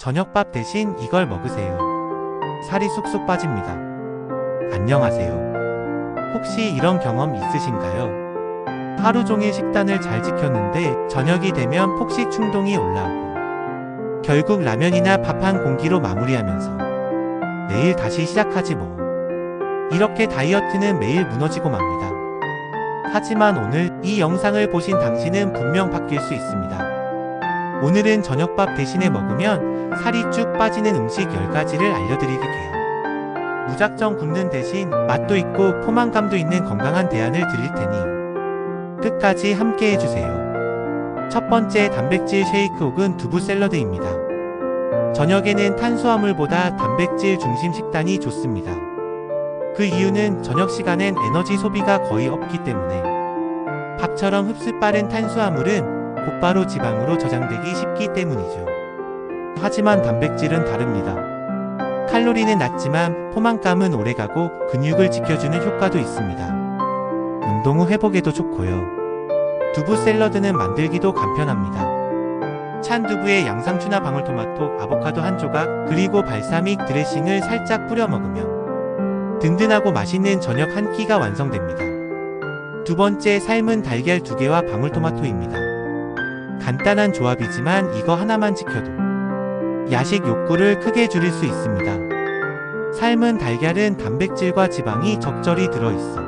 저녁밥 대신 이걸 먹으세요. 살이 쑥쑥 빠집니다. 안녕하세요. 혹시 이런 경험 있으신가요? 하루 종일 식단을 잘 지켰는데 저녁이 되면 폭식 충동이 올라오고 결국 라면이나 밥 한 공기로 마무리하면서 내일 다시 시작하지 뭐. 이렇게 다이어트는 매일 무너지고 맙니다. 하지만 오늘 이 영상을 보신 당신은 분명 바뀔 수 있습니다. 오늘은 저녁밥 대신에 먹으면 살이 쭉 빠지는 음식 10가지를 알려드릴게요. 무작정 굶는 대신 맛도 있고 포만감도 있는 건강한 대안을 드릴 테니 끝까지 함께 해주세요. 첫 번째 단백질 쉐이크 혹은 두부 샐러드입니다. 저녁에는 탄수화물보다 단백질 중심 식단이 좋습니다. 그 이유는 저녁 시간엔 에너지 소비가 거의 없기 때문에 밥처럼 흡수 빠른 탄수화물은 곧바로 지방으로 저장되기 쉽기 때문이죠. 하지만 단백질은 다릅니다. 칼로리는 낮지만 포만감은 오래가고 근육을 지켜주는 효과도 있습니다. 운동 후 회복에도 좋고요. 두부 샐러드는 만들기도 간편합니다. 찬 두부에 양상추나 방울토마토, 아보카도 한 조각, 그리고 발사믹 드레싱을 살짝 뿌려 먹으면 든든하고 맛있는 저녁 한 끼가 완성됩니다. 두 번째 삶은 달걀 두 개와 방울토마토입니다. 간단한 조합이지만 이거 하나만 지켜도 야식 욕구를 크게 줄일 수 있습니다. 삶은 달걀은 단백질과 지방이 적절히 들어있어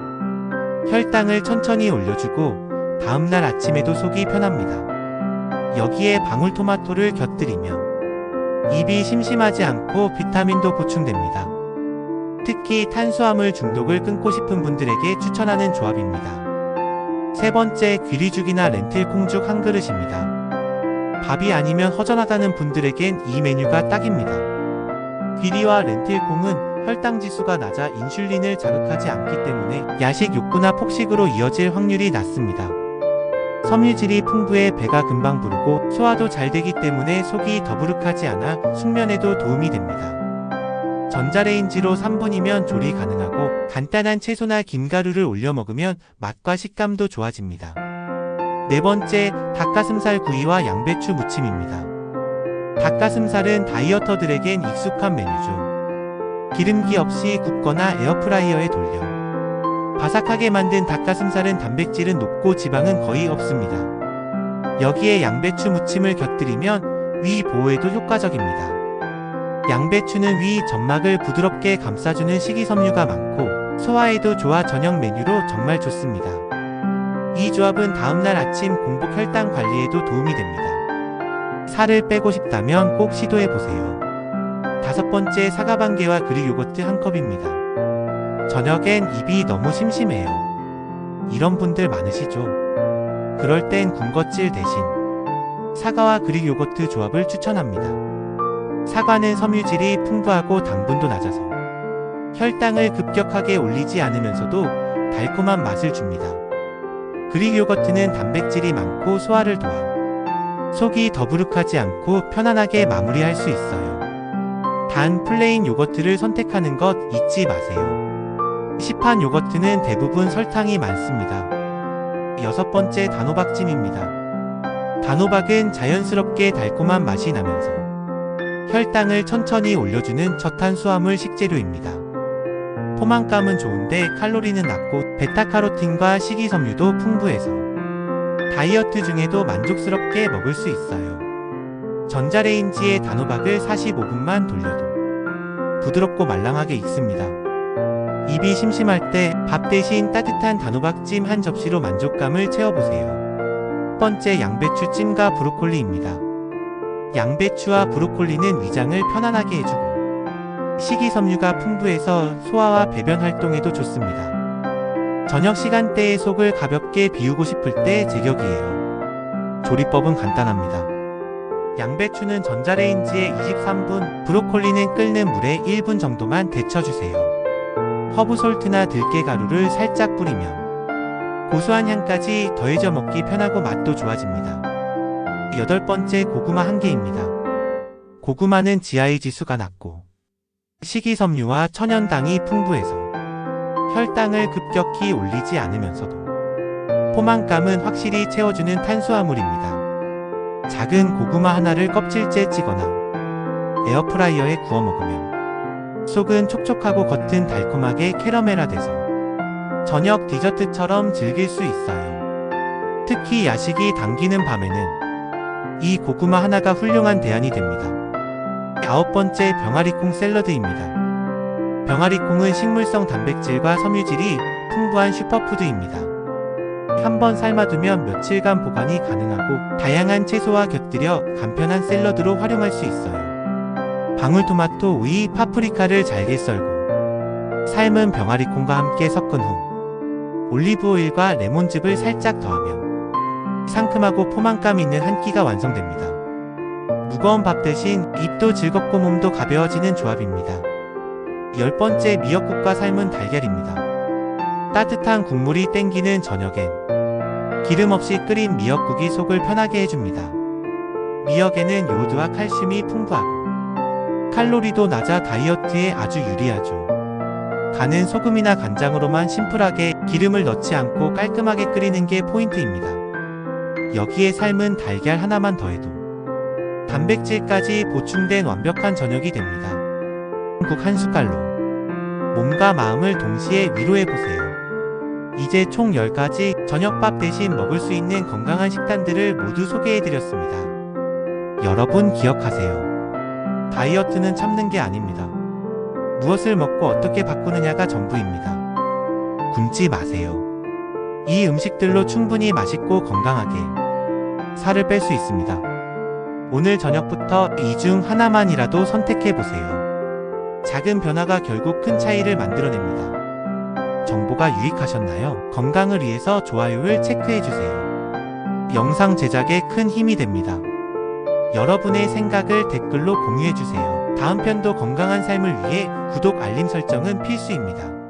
혈당을 천천히 올려주고 다음날 아침에도 속이 편합니다. 여기에 방울토마토를 곁들이면 입이 심심하지 않고 비타민도 보충됩니다. 특히 탄수화물 중독을 끊고 싶은 분들에게 추천하는 조합입니다. 세 번째 귀리죽이나 렌틸 콩죽 한 그릇입니다. 밥이 아니면 허전하다는 분들에겐 이 메뉴가 딱입니다. 귀리와 렌틸 콩은 혈당 지수가 낮아 인슐린을 자극하지 않기 때문에 야식 욕구나 폭식으로 이어질 확률이 낮습니다. 섬유질이 풍부해 배가 금방 부르고 소화도 잘 되기 때문에 속이 더부룩하지 않아 숙면에도 도움이 됩니다. 전자레인지로 3분이면 조리 가능하고 간단한 채소나 김가루를 올려 먹으면 맛과 식감도 좋아집니다. 네 번째, 닭가슴살 구이와 양배추 무침입니다. 닭가슴살은 다이어터들에겐 익숙한 메뉴죠. 기름기 없이 굽거나 에어프라이어에 돌려 바삭하게 만든 닭가슴살은 단백질은 높고 지방은 거의 없습니다. 여기에 양배추 무침을 곁들이면 위 보호에도 효과적입니다. 양배추는 위 점막을 부드럽게 감싸주는 식이섬유가 많고 소화에도 좋아 저녁 메뉴로 정말 좋습니다. 이 조합은 다음날 아침 공복 혈당 관리에도 도움이 됩니다. 살을 빼고 싶다면 꼭 시도해보세요. 다섯 번째 사과 반개와 그릭 요거트 한 컵입니다. 저녁엔 입이 너무 심심해요. 이런 분들 많으시죠? 그럴 땐 군것질 대신 사과와 그릭 요거트 조합을 추천합니다. 사과는 섬유질이 풍부하고 당분도 낮아서 혈당을 급격하게 올리지 않으면서도 달콤한 맛을 줍니다. 그릭 요거트는 단백질이 많고 소화를 도와 속이 더부룩하지 않고 편안하게 마무리할 수 있어요. 단 플레인 요거트를 선택하는 것 잊지 마세요. 시판 요거트는 대부분 설탕이 많습니다. 여섯 번째 단호박찜입니다. 단호박은 자연스럽게 달콤한 맛이 나면서 혈당을 천천히 올려주는 저탄수화물 식재료입니다. 포만감은 좋은데 칼로리는 낮고 베타카로틴과 식이섬유도 풍부해서 다이어트 중에도 만족스럽게 먹을 수 있어요. 전자레인지에 단호박을 45분만 돌려도 부드럽고 말랑하게 익습니다. 입이 심심할 때 밥 대신 따뜻한 단호박찜 한 접시로 만족감을 채워보세요. 첫 번째 양배추 찜과 브로콜리입니다. 양배추와 브로콜리는 위장을 편안하게 해주고 식이섬유가 풍부해서 소화와 배변 활동에도 좋습니다. 저녁 시간대에 속을 가볍게 비우고 싶을 때 제격이에요. 조리법은 간단합니다. 양배추는 전자레인지에 23분, 브로콜리는 끓는 물에 1분 정도만 데쳐주세요. 허브솔트나 들깨가루를 살짝 뿌리면 고소한 향까지 더해져 먹기 편하고 맛도 좋아집니다. 여덟 번째 고구마 한 개입니다. 고구마는 GI 지수가 낮고 식이섬유와 천연당이 풍부해서 혈당을 급격히 올리지 않으면서도 포만감은 확실히 채워주는 탄수화물입니다. 작은 고구마 하나를 껍질째 찌거나 에어프라이어에 구워 먹으면 속은 촉촉하고 겉은 달콤하게 캐러멜화돼서 저녁 디저트처럼 즐길 수 있어요. 특히 야식이 당기는 밤에는 이 고구마 하나가 훌륭한 대안이 됩니다. 아홉 번째 병아리콩 샐러드입니다. 병아리콩은 식물성 단백질과 섬유질이 풍부한 슈퍼푸드입니다. 한번 삶아두면 며칠간 보관이 가능하고 다양한 채소와 곁들여 간편한 샐러드로 활용할 수 있어요. 방울토마토, 오이, 파프리카를 잘게 썰고 삶은 병아리콩과 함께 섞은 후 올리브오일과 레몬즙을 살짝 더하면 상큼하고 포만감 있는 한 끼가 완성됩니다. 무거운 밥 대신 입도 즐겁고 몸도 가벼워지는 조합입니다. 열 번째 미역국과 삶은 달걀입니다. 따뜻한 국물이 땡기는 저녁엔 기름 없이 끓인 미역국이 속을 편하게 해줍니다. 미역에는 요오드와 칼슘이 풍부하고 칼로리도 낮아 다이어트에 아주 유리하죠. 간은 소금이나 간장으로만 심플하게 기름을 넣지 않고 깔끔하게 끓이는 게 포인트입니다. 여기에 삶은 달걀 하나만 더해도 단백질까지 보충된 완벽한 저녁이 됩니다. 국 한 숟갈로 몸과 마음을 동시에 위로해보세요. 이제 총 10가지 저녁밥 대신 먹을 수 있는 건강한 식단들을 모두 소개해드렸습니다. 여러분 기억하세요. 다이어트는 참는 게 아닙니다. 무엇을 먹고 어떻게 바꾸느냐가 전부입니다. 굶지 마세요. 이 음식들로 충분히 맛있고 건강하게 살을 뺄 수 있습니다. 오늘 저녁부터 이 중 하나만이라도 선택해보세요. 작은 변화가 결국 큰 차이를 만들어냅니다. 정보가 유익하셨나요? 건강을 위해서 좋아요를 체크해주세요. 영상 제작에 큰 힘이 됩니다. 여러분의 생각을 댓글로 공유해주세요. 다음 편도 건강한 삶을 위해 구독 알림 설정은 필수입니다.